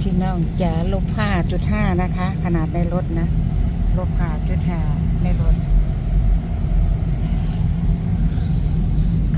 พี่น้องจะลบห้าจุดห้านะคะ ขนาดในรถนะลบห้าจุดห้าในรถ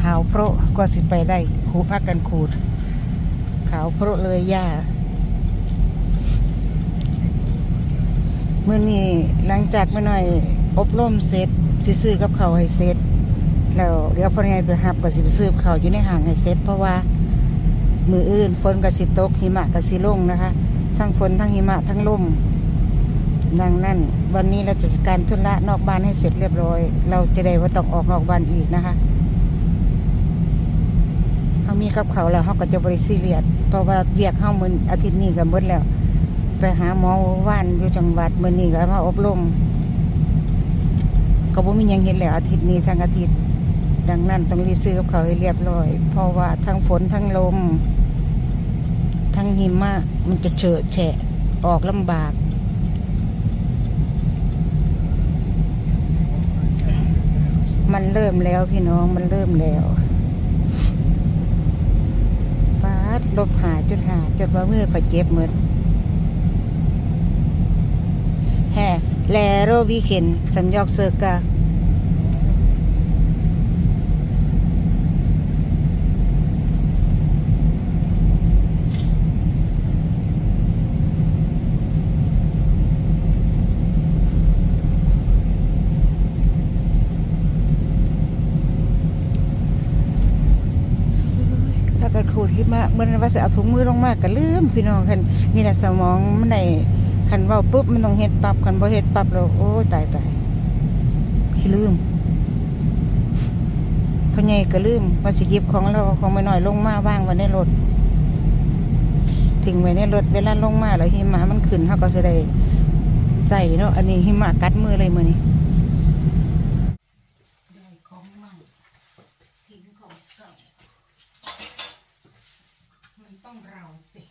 ขาวโพระก็สิไปได้ขูพักกันขูด ขาวโพระเลยย่าเมื่อนี้หลังจากเมื่อหน่อยอบรมเสร็จสิซื้อกับเขาวให้เสร็จแล้วเดี๋ยวพอไงไปหับก็สิไปซื้อเขาวอยู่ในห้างให้เสร็จเพราะว่า มืออื่นฝนก็สิตกหิมะก็สิลงนะคะ ทั้งฝนทั้งหิมะทั้งลมดังนั้น วันนี้เราจะจัดการธุระนอกบ้านให้เสร็จเรียบร้อย เราจะได้ว่าต้องออกนอกบ้านอีกนะคะเขามีกับเขาแล้วเขาก็จะบริซีเรียสเพราะว่าเวียกเข้ามืออาทิตย์นี้ก็หมดแล้ว ไปหาหมอว่านอยู่จังหวัดมือนี้ก็มาอบรมก็บ่มียังเห็นแล้วอาทิตย์นี้ทั้งอาทิตย์ ดังนั้นต้องรีบซื้อกับเขาให้เรียบร้อย เพราะว่าทั้งฝนทั้งลม ทั้งหิมะมันจะเฉอะแฉะออกลำบากมันเริ่มแล้วพี่น้องมันเริ่มแล้วปาดลบหาจุดหาจนว่ามือข่อยเจ็บหมดแฮแลโรวีเข็นสำยอกเซอร์กา แล้วก็ขูดหิ มะเมื่อวันว่าจะเอาถุงมือลงมากก็ลืมพี่น้องคันนี่แหละสมองมันได้คันเว่าปุ๊บมันต้องเฮ็ดปรับคันบ่เฮ็ดปรับแล้วโอ้ตายตายขี้ลืมพ่อใหญ่ก็ลืมว่าสิหยิบของเราของไปหน่อยลงมาว่างไว้ในรถทิ้งไว้ในรถเวลาลงมาแล้วหิมะมันขึ้นเฮาก็สิได้ใส่เนาะอันนี้หิมะกัดมือเลยมื้อนี้ได้ของใหม่ทิ้งของเก่า มันต้องเราสิ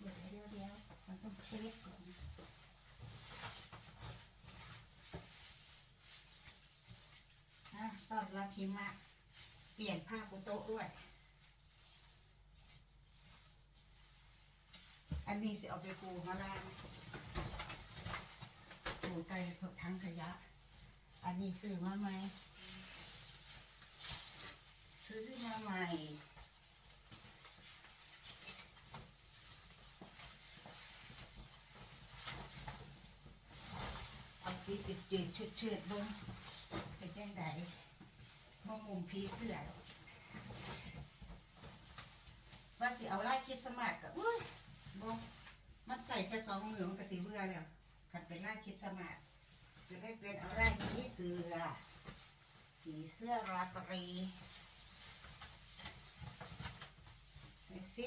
เดี๋ยวเดี๋ยวเดี๋ยวมันต้องเซฟก่อนนะตอนรับ หิมะ เปลี่ยนผ้าปูโต๊ะด้วย อันนี้สิเอาไปปูมาล่างปูไปทั้งขยะ อันนี้ซื้อมาไหม ซื้อมาใหม่เอาสีจืดๆชืดชืดๆลงเป็นยังไง มะมุมผีเสื้อหรอกว่าสิเอาไล่คริดสต์มาสกับอุ้ยบมันใส่แค่สองมือมันก็สิเบื่อแล้วขัดเป็นไล่คริดสต์มาสจะได้เป็นเอาไล่ผีเสื้อผีเสื้อราตรีไหนสิ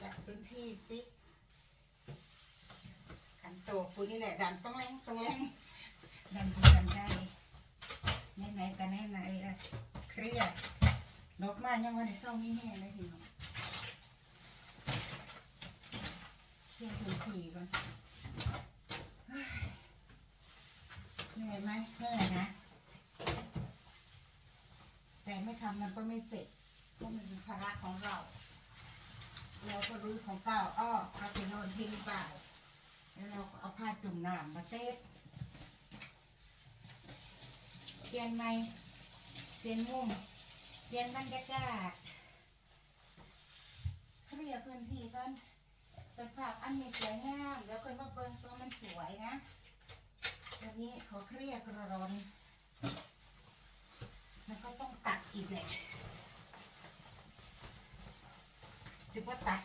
จัดพื้นที่สิขันโตคุยนี่แหละดันต้องแรงต้องแรงดันดันได้ ไหนไหนๆกันไหนไหนๆละเครียดลบมายังวันเศร้าม่แน่เลยพี่น้องเครียดถึงทีก่อนเหนื่อยไหมเหนื่อยนะ แต่ไม่ทำมันก็ไม่เสร็จเพราะมันเป็นภาระของเรา เราก็รู้ของเก่าอ้อเอาไปโนอนทิ้งเปล่าแล้วเราก็เอาผ้าจุ่มน้ำมาเซฟ เปลี่ยนไหมเปลี่ยนมุมเปลี่ยนบรรยากาศเคลียร์พื้นที่ก่อนเป็นภาพอันมีสวยงามแล้วคนมาเบิ่งตัวมันสวยนะตอนนี้ขอเคลียร์กระรอนมันก็ต้องตัดอีกแหละสิบว่าตัด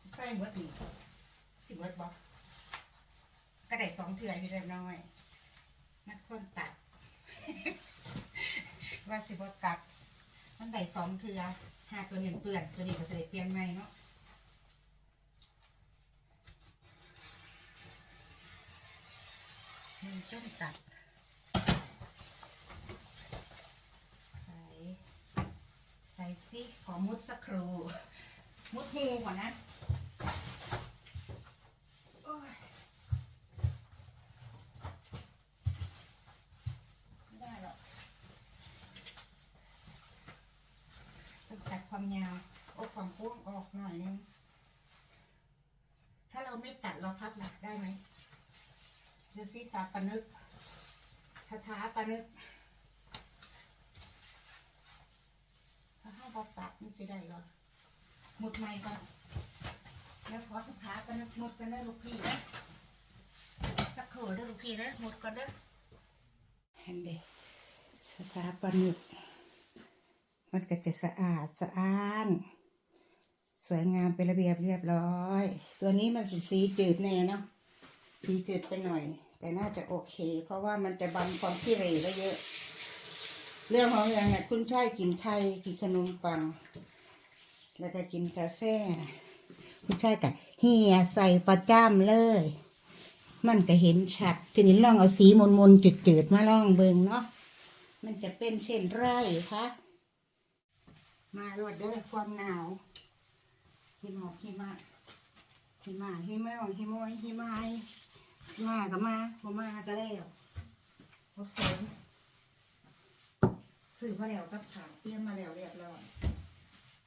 สิใส่หมดนี่สิบเบิดบอกก็ได้สองเถื่ออยู่เรียบร้อยนักคนตัด ว่าสิบตัด มันได้สองเถื่อห้าตัวหนึ่งเปื่อน ตัวนี้ก็จะได้เปลี่ยนใหม่เนาะหนึ่งต้นตัดใส่ใส่ซิขอมุดสักครูมุดหูก่อนนะ ความยาวเอาความโค้งออกหน่อยนึงถ้าเราไม่ตัดเราพับหลักได้ไหมดูสิสาปนึก สถาปนึกถ้าห้เราตัดมันสิได้หรอหมุดใหม่ก่อนแล้วขอสถาปนึกหมุดกันได้ลูกพี่นะสักครู่เด้วอลูกพี่นะหมุดก่อนเด้อเห็นดิสถาปนึก มันก็จะสะอาดสะอ้าน สวยงามเป็นระเบียบเรียบร้อย ตัวนี้มันสีสีจืดแน่เนาะสีจืดไปหน่อย แต่น่าจะโอเค เพราะว่ามันจะบังความขี้เหร่ได้เยอะ เรื่องของอย่างเนี่ยคุณชายกินไข่กินขนมปัง แล้วก็กินกาแฟนะคุณชายกับเฮียใส่ประจ้ำเลย มันก็เห็นชัด ทีนี้ลองเอาสีมนมนๆจืดๆมาลองเบิงเนาะมันจะเป็นเช่นไรคะ มาลวดเด้อความหนาวหิมอกหิมะหิมะหิมะหิมอยหิมายสิมาก็มาบ่มาก็แล้วบ่สนซื้อมาแล้วกับขาวเตรียมมาแล้วเรียบร้อย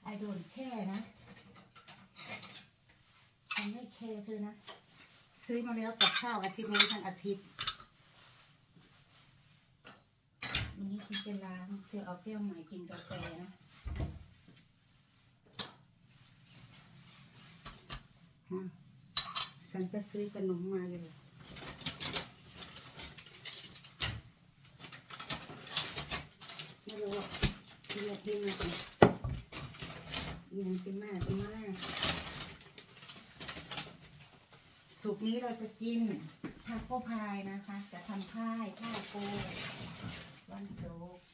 ไอโดนแค่นะฉันไม่แค่เธอนะ ซื้อมาแล้วกับข้าวอาทิตย์นี้ทั้งอาทิตย์วันนี้ฉันจะล้างเธอเอาแก้วใหม่กินกาแฟนะฮะ ฉันก็ซื้อขนมมาอยู่ไม่รู้ว่าที่เราที่มาสิยังสิมาสิมาสุกนี้เราจะกินทาโก้พายนะคะ จะทำพายทาโก้วันศุกร์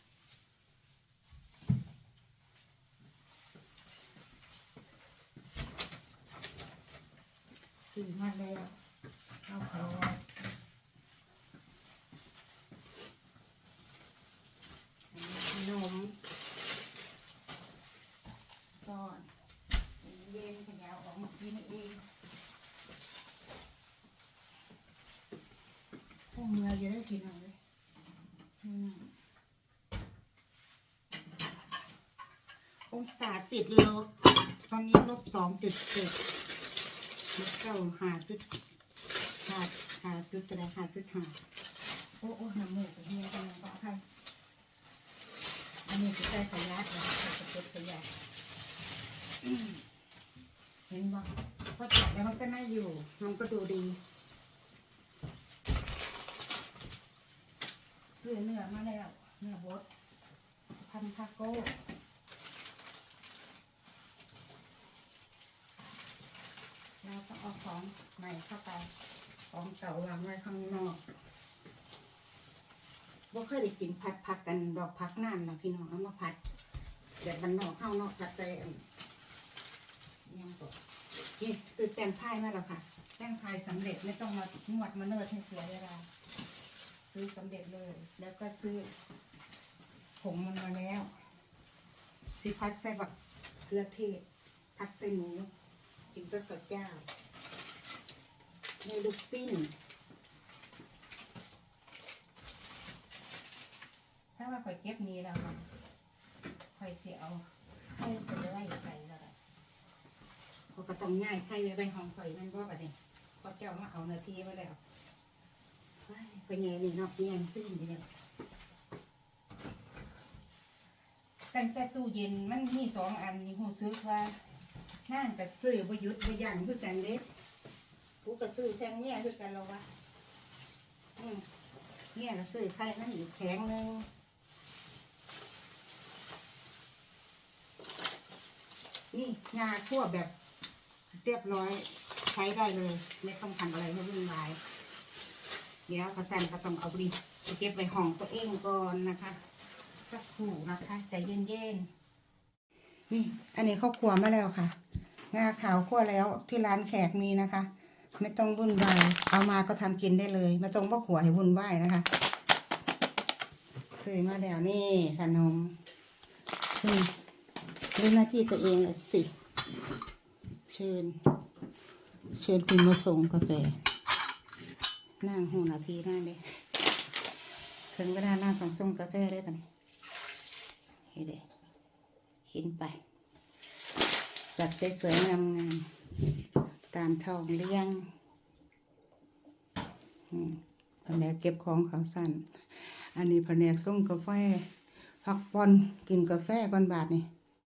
สี่มาแล้วข้าวโพอนนี้ขนมก่อนเย็นขยาวออกมากินเองพวกเมื่อจะได้กินเอาเลยองศาติดลบ ตอนนี้ลบสองจุดเจ็ด ลบเก้าหาจุดหาหาจุดอะไรหาจุดหาโอ้โอ้น้ำมูกเฮียกำลังบอกให้อันนี้จะใส่ขยะนะจะเป็นขยะอืมเห็นบ่พอจับแล้วมันก็น่าอยู่มันก็ดูดี ซื้อเนื้อมาแล้ว เนื้อบดพันทาโก้ เราต้องเอาของใหม่เข้าไป ของเก่าวางไว้ข้างนอกบ่เคยได้กินผัดผักกันดอกผักนั่นนะพี่น้องเอามาผัดแบบมันนอกข้างนอกผัดแต่ยังก็นี่ซื้อแป้งพายมาแล้วค่ะ แป้งพายสำเร็จไม่ต้องมานวดมาเนิร์ดให้เสียเวลาซื้อสำเร็จเลย แล้วก็ซื้อผงมันมาแล้วสิพัดใส่บักเกลือเทศพัดใส่หมูกินก็กับเจ้า ในลูกสิ้น ถ้าว่าข่อยเก็บนี้แล้วมันข่อยเสียเอาให้ไปไว้ใส่แล้วกันเขาก็ต้องง่ายไข่ไว้ใบหองข่อยมันว่ปะเนี่ยเขาเจ้ามาเอานาทีไว้แล้วเฮ้ยไปแง่นี่นอกแง่สิ้นเดียวตั้งแต่ตู้เย็นมันมีสองอันนี่หูซึกว่าห้างก็ซื้อประยุทธ์ประยังคือกันเด้กู ก็ซื้อแทงเนี่ยคือกันเราวะอืมเนี่ยก็ซื้อไข่นั่นอีกแข็งหนึ่งนี่งาคั่วแบบเรียบร้อยใช้ได้เลย ไม่ต้องทำอะไรให้วุ่นวาย เดี๋ยวกระสันก็ต้องเอาไปไปเก็บไว้ห้องตัวเองก่อนนะคะ สักครู่นะคะใจเย็นๆนี่อันนี้ข้าวคั่วมาแล้วค่ะ งาขาวคั่วแล้วที่ร้านแขกมีนะคะ ไม่ต้องวุ่นวาย เอามาก็ทำกินได้เลยไม่ต้องว่าขัวให้วุ่นวายนะคะ ซื้อมาแล้วนี่ขนมนี่รู้หน้าที่ตัวเองลยสิ เชิญ เชิญคุณมาส่งกาแฟนั่งหูนาทีนั่งเลยถึงเวลานั่งของส่งกาแฟได้ปะเนี่ยเฮ้ยเด็กินไปจัดสวยๆงามๆ ตามท้องเลี้ยงแผนกเก็บของเขาสั้น อันนี้แผนกส่งกาแฟพักผ่อนกินกาแฟก่อนบาทนี่